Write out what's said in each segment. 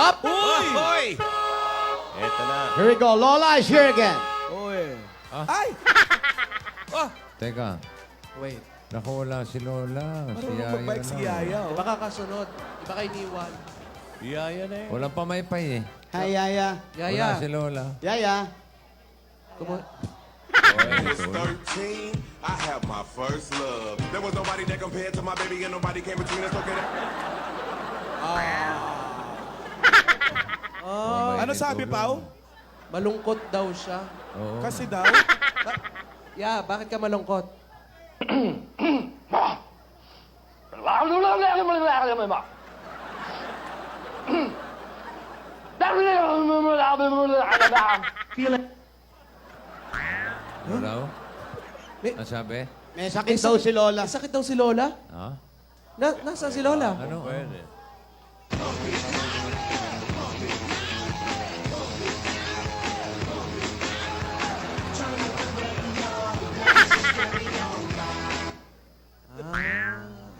Up! Hoy! Hoy! Eto na. Here we go. Lola is here again. Uy. Ay! Oh! Teka, Wait. naku, wala si Lola. Si Marunong Yaya magbike si. Yaya. oh. Baka kasunod. Baka iniwan. Yaya na eh. Walang pamaypay eh. Hi, Yaya. Yaya. Wala si Lola. Yaya. Kumu- was 13, I had my first love. There was nobody that compared to my baby, and nobody came between us. Okay, that- Ano sabi, Pao? malungkot daw siya. Oo. Kasi daw, Ya, bakit ka malungkot? Wala oh. May- Ano sabi? May sakit daw si Lola. May sakit daw si Lola? Ha? Na, nasaan si Lola? Ano? Pwede.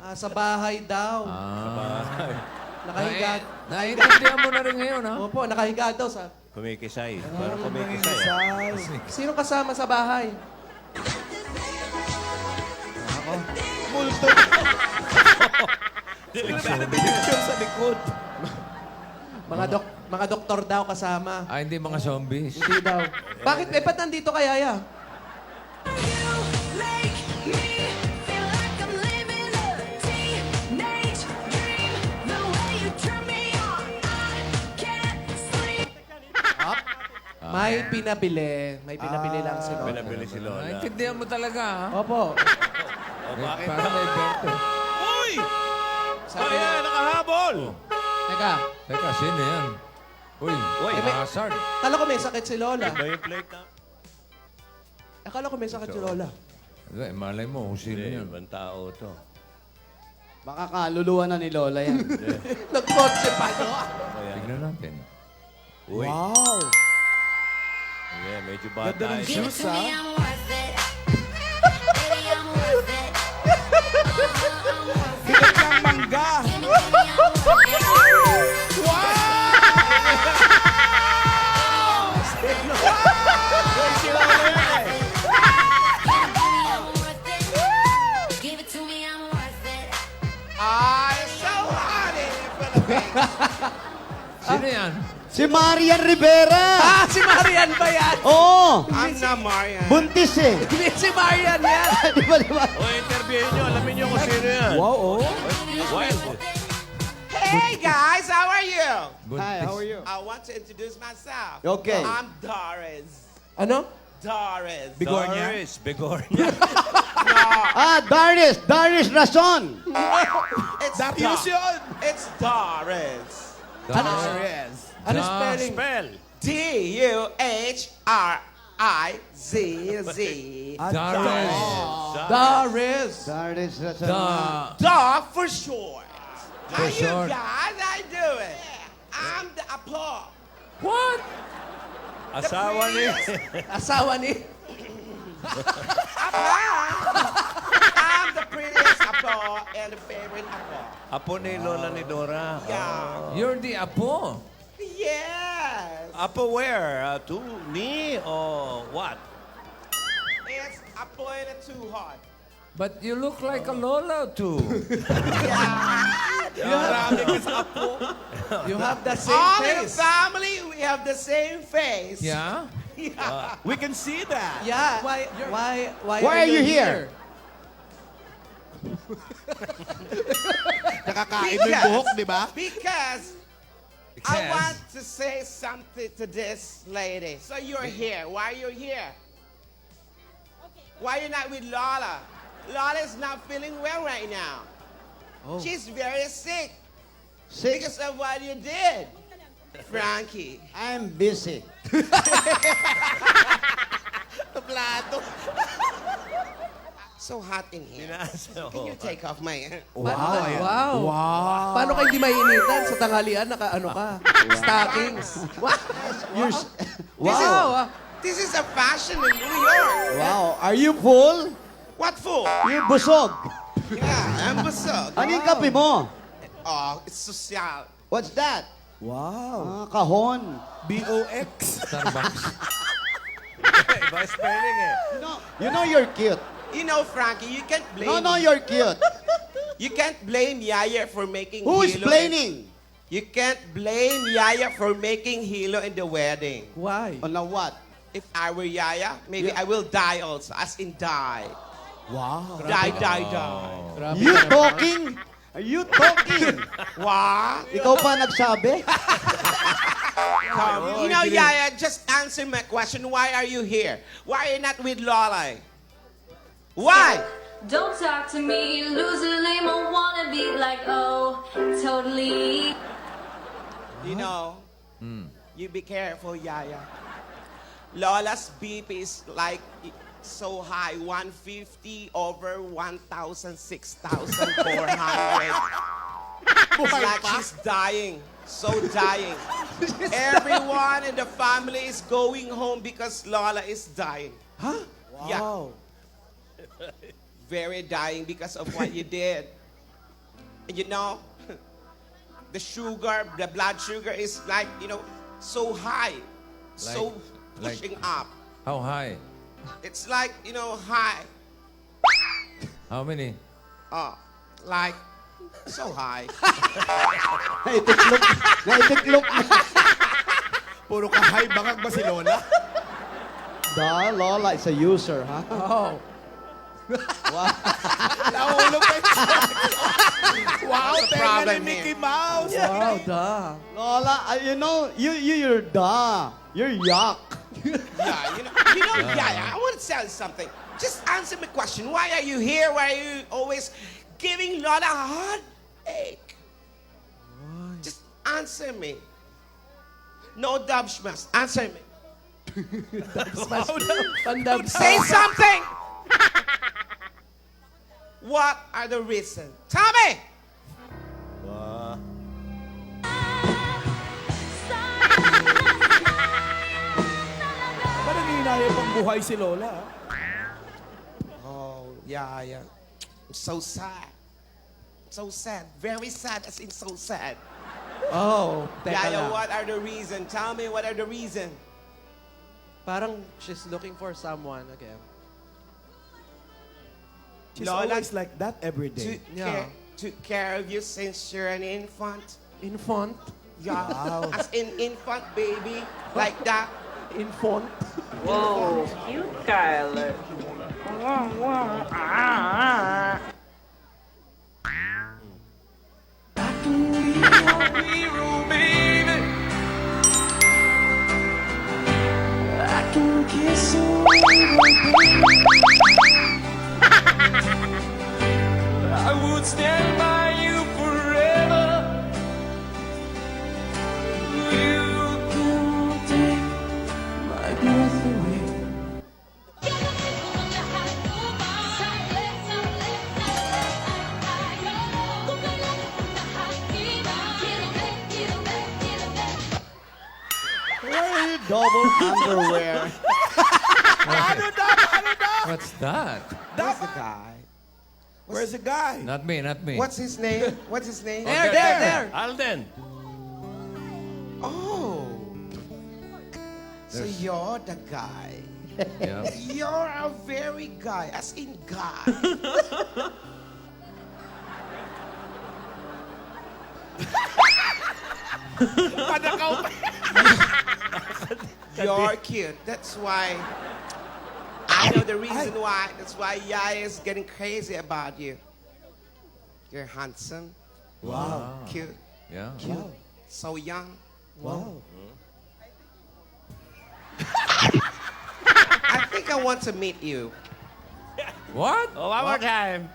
Ah, sa bahay daw. Ah. Nakahiga. Nai- Naiintindihan mo na rin ngayon, ha? Opo, nakahiga daw sa... Kumikisay. Parang kumikisay. ah. Sino kasama sa bahay? multo. Picture sa likod. Mga dok mga doktor daw kasama. Ah, hindi mga zombies. Hindi daw. Bakit? Eh, ba't nandito ka, Yaya? May pinabili. May pinabili lang si Lola. Pinabili si Lola. Naiintindihan mo talaga, ha? Opo. Oh, bakit? Parang may berte. Uy! Sabi Kaya, nakahabol! Teka, Teka, sino yan? Uy, Uy. Hazard. akala ko may sakit si Lola. Ba yung plate na? Akala ko may sakit si Lola. Eh, malay mo kung sino Hindi, yan. ibang tao to. Baka kaluluwa na ni Lola yan. Nagkotse pa, no? Kaya, Tignan natin. uy. Wow. Yeah, medyo bata. Ganda ng. Give it shoes, to me, ha? I'm worth it. Baby, I'm worth it. I'm worth it. Bigat ng mangga. Give it to me, I'm worth it. I'm worth it. Give it to me, I'm worth it. Sino yan? Si Marian Rivera. Ah, si Marian ba yan? Oo. I'm not Marian. Buntis eh. Hindi si Marian yan. di ba, di ba? O, interviewin nyo. Alamin nyo kung sino yan. Wow, oh. Wild. Hey guys, how are you? Hi, how are you? I want to introduce myself. Okay. I'm Doris. Ano? Doris. Bigornia. Doris, Bigornia. Ah, Darius. Darius Rason. It's Darius Dor- yun. It's Doris. Yes. Ano Da- spelling? Spell. D U H R I Z Z. Darius. Doris. Darius Rason. Da. Dog for short. How you short. guys? How you doing? I'm the applause. What? Asawa ni... Asawa ni... I'm the prettiest applause and the favorite applause. Apo ni Lola ni Dora. Yeah. You're the apo. Yes. Apo where? Uh, to me or what? It's I played it too hard. But you look like a Lola too. Marami ka sa. You have the same All in the face. family, we have the same face. yeah? We can see that. Yeah. Why, why, why, Why are you here? Nakakain mo yung buhok, di ba? Because I Because- want to say something to this lady. So you're here. Why are you here? Why are you not with Lala? Lola is not feeling well right now. Oh. She's very sick Six. because of what you did, Frankie. I'm busy. So hot in here. Pinasa. Can you take off my... Wow. Wow. wow. Paano kayo hindi maininitan sa tanghalian? Naka ano ka? Stockings. Wow. You're, s- Wow. wow. ah. This is a fashion in New York. Wow. Are you full? What for? You busog. Yeah, I'm busog. Ano yung kape mo? Oh, it's social. What's that? Wow. Ah, kahon. B-O-X. Starbucks. Iba spelling eh. You know, you know you're cute. You know, Frankie, you can't blame No, no, you're cute. You can't blame Yaya for making Who is Hilo blaming? You can't blame Yaya for making Hilo in the wedding. Why? On a what? If I were Yaya, maybe I will die also, as in die. Wow. Die, die, die. You talking? Are you talking? What? Ikaw pa nagsabi? you know, Yaya, just answer my question. Why are you here? Why are you not with Lola? Why? Don't talk to me, loser, lame, or wanna be like, oh, totally. You know, hmm. you be careful, Yaya. Lola's BP is like so high, 150 over 1,000, 6,400. It's like she's dying, so dying. Everyone in the family is going home because Lola is dying. Huh? Yeah. Very dying because of what you did. And you know, the sugar, the blood sugar is like, you know, so high. so like- pushing up. How high? It's like, you know, high. How many? Uh, like, so high. Naitiklop. Naitiklop. Puro ka high bangag ba si Lola? Da, Lola is a user, ha? Oh. Nahulog ka Wow, What's the tenga problem ni Mickey here? Mouse. Wow, da. Lola, uh, you know, you, you, you're da. You're yuck. yeah, you know, you know, yeah, yeah, I want to tell you something. Just answer my question. Why are you here? Why are you always giving Lola a heartache? Just answer me. No dub smash. Answer me. Pandab Say something. What are the reasons? Tell me. Ba't nanginaya pang buhay si Lola? ah? Oh, yeah, yeah. I'm so sad. So sad. Very sad, as in so sad. Oh, teka Yeah, yeah, lang. what are the reasons? Tell me what are the reasons. Parang she's looking for someone again. She's Lola- always like that every day. To. Yeah. care, took care of you since you're an infant. Infant? Yeah, as an infant baby, like that. Infant? Whoa, cute Kyler. What's that? That's the guy. Where's the guy? Not me, not me. What's his name? What's his name? There, there, there! Alden. Oh. So you're the guy. Yeah. You're a very guy, as in guy. You're cute. That's why. I know the reason why. That's why Yaya is getting crazy about you. You're handsome, Wow. cute, Yeah. Cute. so young. Wow. Mm-hmm. I think I want to meet you. What? Oh, one more time.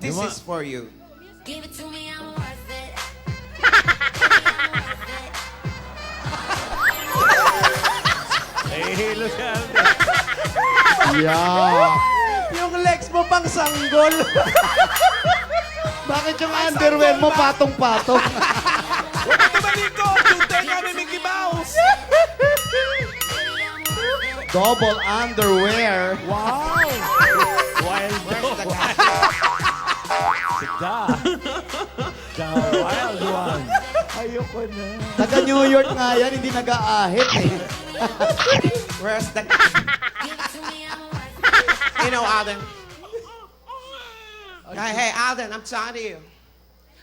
This want- is for you. Give it to me, I'm worth it. Nahihilo si Alden. Yeah. Yung legs mo pang sanggol. Bakit yung underwear mo patong-patong? Tumalikod! Yung tenga ni Mickey Mouse! Double underwear. Wow! Wild Where's the da. The wild one. Ayoko na. Taga New York nga yan, hindi nag-aahit eh. Where's the You know, Alden. Hey, hey, Alden, I'm talking to you.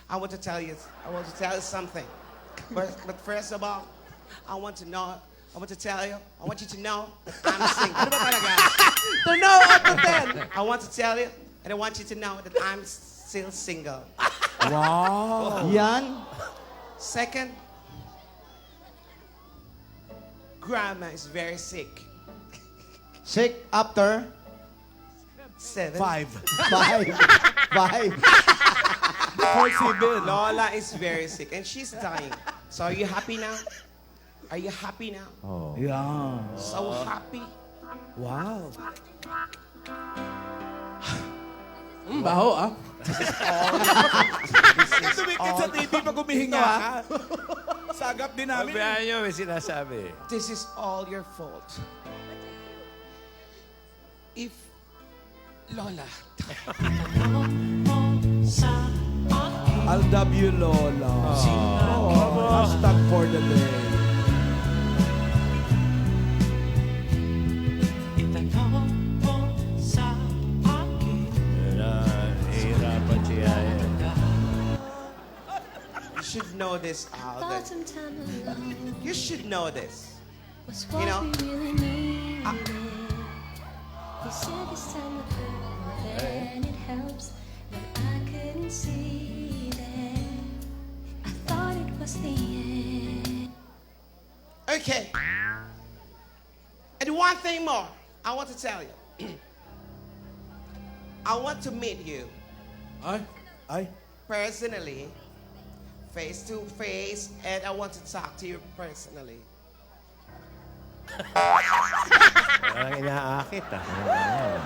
I want to tell you, I want to tell you something. But, but first of all, I want to know, I want to tell you, I want you to know that I'm single. To know or to? I want to tell you, and I want you to know that I'm still single. Wow! Yan. Second, grandma is very sick. Sick after Seven. Five. five. five. Sibyl. Lola is very sick and she's dying. So are you happy now? Are you happy now? Yeah. So happy. Wow. Mm, baho ah. Tumikit sa TV pag humihinga ka. Sagap din namin. Sabihan nyo, may sinasabi. This is all your fault. If Lola, I'll W Lola. Hashtag for the day. You should know this, Alden. You should know this. You what know, we really needed. Said this time would hurt, then it helps. When I couldn't see that, I thought it was the end. Okay. And one thing more, I want to tell you. I want to meet you Ay, Ay. personally, face to face, and I want to talk to you personally. Parang inaakit ah.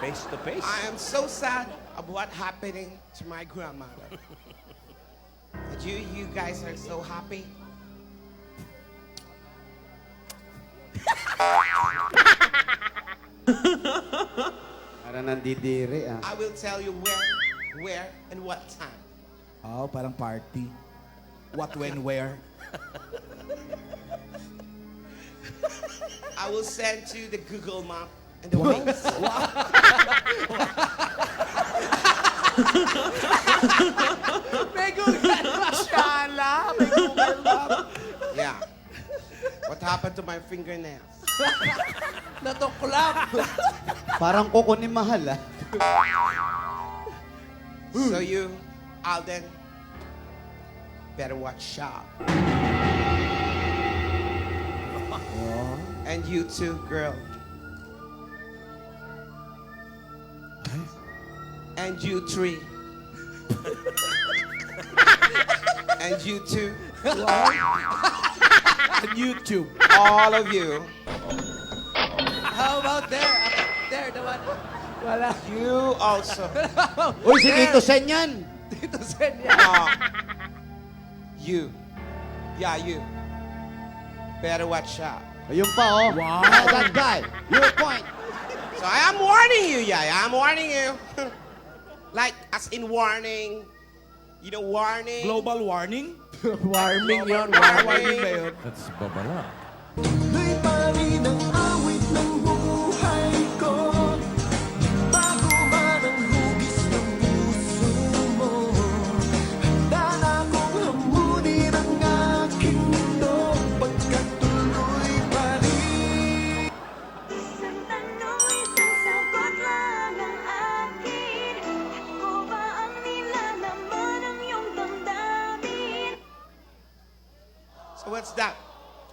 Face to face. I am so sad of what happening to my grandmother. But you, you guys are so happy. Para nandidiri ah. I will tell you where, where, and what time. Oh, parang party. What, when, where? I will send you the Google map and the links. may Google Shala, may Google map. Yeah. What happened to my fingernails? Natuklap. Parang kuko ni Mahal ah. So you, Alden, better watch out. And you too, girl. And you three. and you two. And YouTube. All of you. How about there? Ah, There, the one. Wala. You also. Uy, si Tito Sen yan. Dito Sen yan. Uh, you. Yeah, you. Better watch out. Ayun pa oh. Wow. That guy. Your point. So I am warning you, yeah, I'm warning you. like, as in warning, you know, warning. Global warning? Warming yun. Warming. Warning ba yun? That's babala.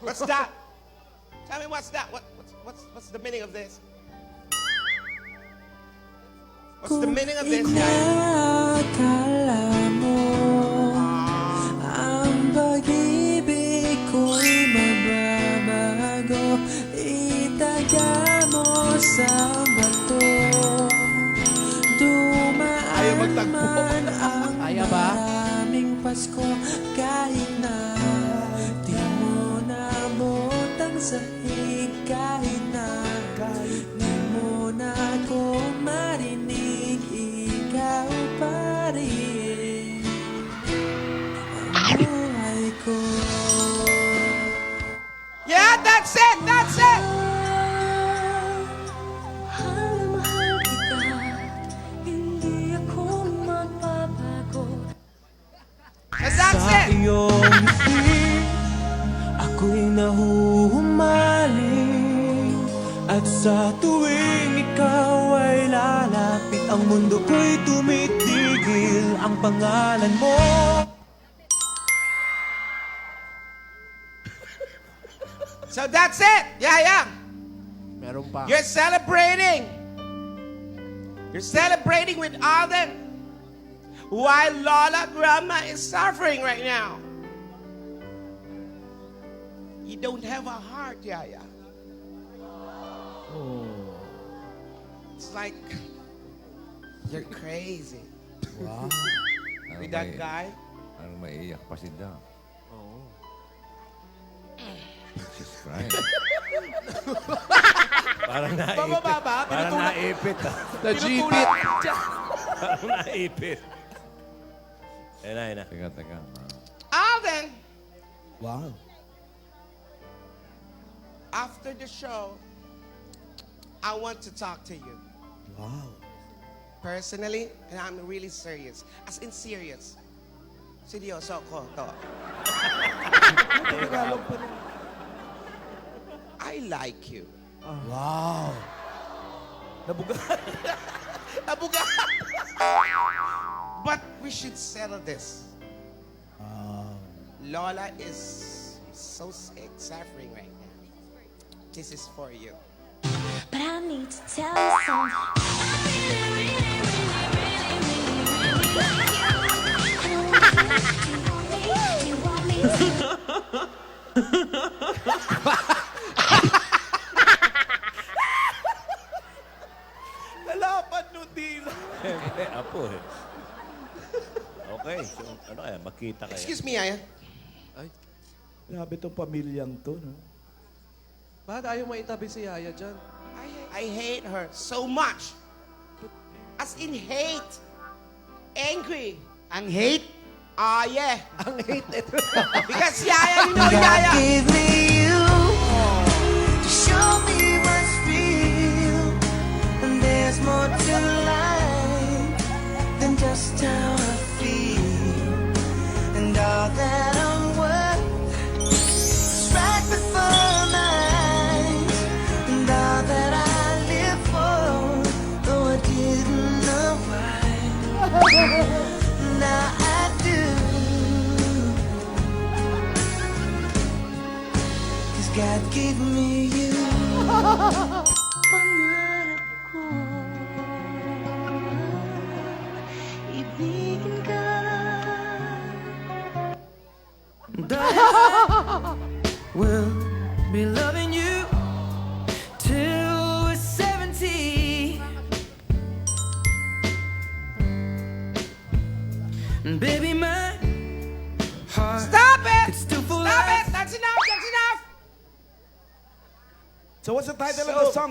What's that? Tell me what's that? What, what's, what's, what's the meaning of this? What's the meaning of this, guys? Ayaw magtagpo. Ayaw ba? maraming Pasko Kahit na sahig kahit na kahit di mo na ako marinig ikaw pa rin ang buhay ko Yeah, that's it, that's it! That's it! At sa tuwing ikaw ay lalapit Ang mundo ko'y tumitigil Ang pangalan mo So that's it! Yeah, yeah! Meron pa. You're celebrating! You're celebrating with Alden while Lola Grandma is suffering right now. You don't have a heart, Yaya. It's like you're crazy. Wow. With that guy. Parang maiiyak pa si Da. Oo. She's crying. Parang naipit. Bababa ba? Parang Pinutulak- naipit. ah. Najipit. Parang naipit. Ayan na, ayan na. Teka, teka. Alden, Wow. after the show, I want to talk to you. Wow. Personally, and I'm really serious. As in serious. Seryoso ko to. I like you. Wow. Nabuga. Nabuga. But we should settle this. Um. Lola is so sick, eh, suffering right now. This is for you. But I need to tell you something You want me to Nalapan no dila. Siyempre, apo eh. Okay, so ano kaya, makita kaya. Excuse me, Aya. Grabe tong pamilyang to, no? Bakit ayaw maitabi si Yaya dyan? I, I hate her so much. As in hate. Angry. Ang hate? Ah, yeah. Ang hate ito. Because Yaya, you know Yaya. Give me you To show me what's real And there's more to life Than just how I feel And all that God gave me you.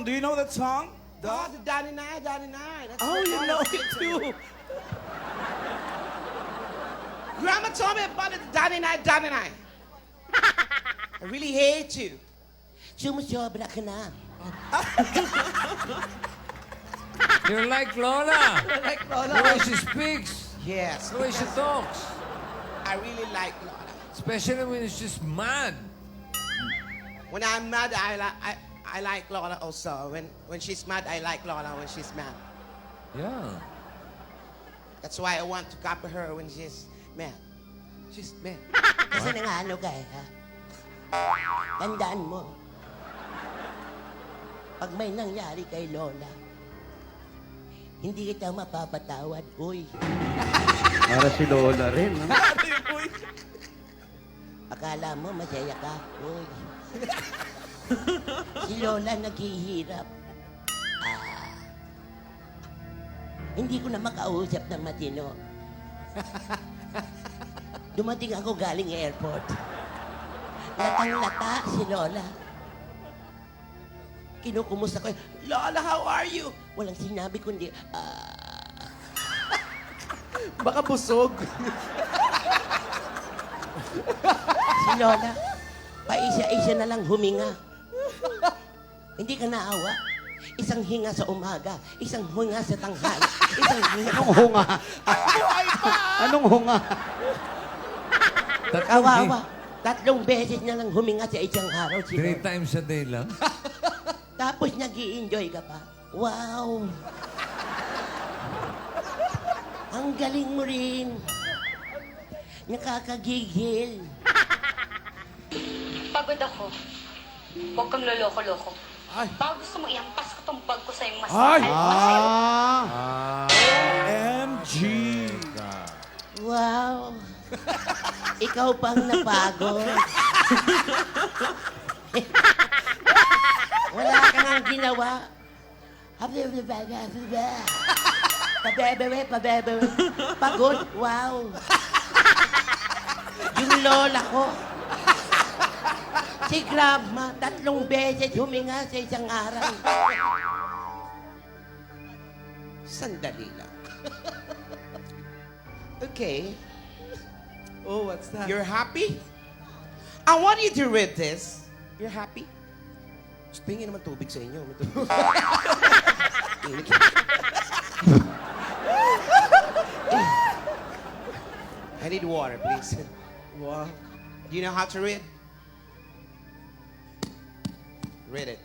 song? Do you know that song? Oh, the Danny Nye, Danny Nye. That's Oh, you know it too. Grandma told me about it, Danny Nye, Danny Nye. I really hate you. Sumusobra ka na. You're like Lola. like The Lola. way she speaks. Yes. The way she talks. I really like Lola. Especially when she's just mad. When I'm mad, I, like. I, I like Lola also. When, when she's mad, I like Lola when she's mad. Yeah. That's why I want to copy her when she's mad. She's man. Kasi nga ano ka eh, ha? Tandaan mo. Pag may nangyari kay Lola, hindi kita mapapatawad, uy. Para si Lola rin. no? Akala mo masaya ka, uy. si Lola naghihirap. Ah, hindi ko na makausap ng matino. Dumating ako galing airport. Latang-lata si Lola. Kinukumusta ko, Lola, how are you? Walang sinabi kundi, ah, Baka busog. si Lola, paisa-isa na lang huminga. Hindi ka naawa? Isang hinga sa umaga, isang hinga sa tanghali, isang hinga... Anong hunga? Anong hunga? Kawawa. Tatlong beses na lang huminga sa isang araw. day- Three times a day lang. Tapos nag enjoy ka pa. Wow! Ang galing mo rin. Nakakagigil. Pagod ako. Huwag kang loloko-loko. Baka gusto mo ihampas ko tong bag ko sa'yo mas Ay! mahal. Ah! MG! Wow! Ikaw pang napagod. Wala ka nang ginawa. Pabebe, pabebe. Pagod? Wow! Yung lola ko. Si Grandma, tatlong beses huminga sa isang araw. Sandali lang. Okay. Oh, what's that? You're happy? I want you to read this. You're happy? Just pingin naman tubig sa inyo. May tubig. Init. I need water, please. Wow. Do you know how to read? Read it.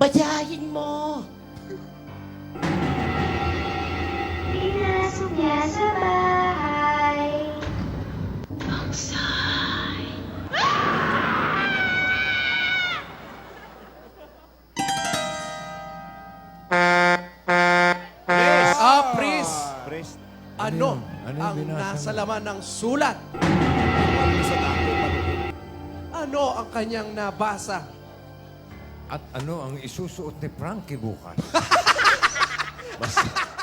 Basahin mo! Pinasok niya sa bahay. Ah, Pris! Priest. Ano? Ano ang nasa laman ng sulat? Ano ang kanyang nabasa? At ano ang isusuot ni Frankie bukas? So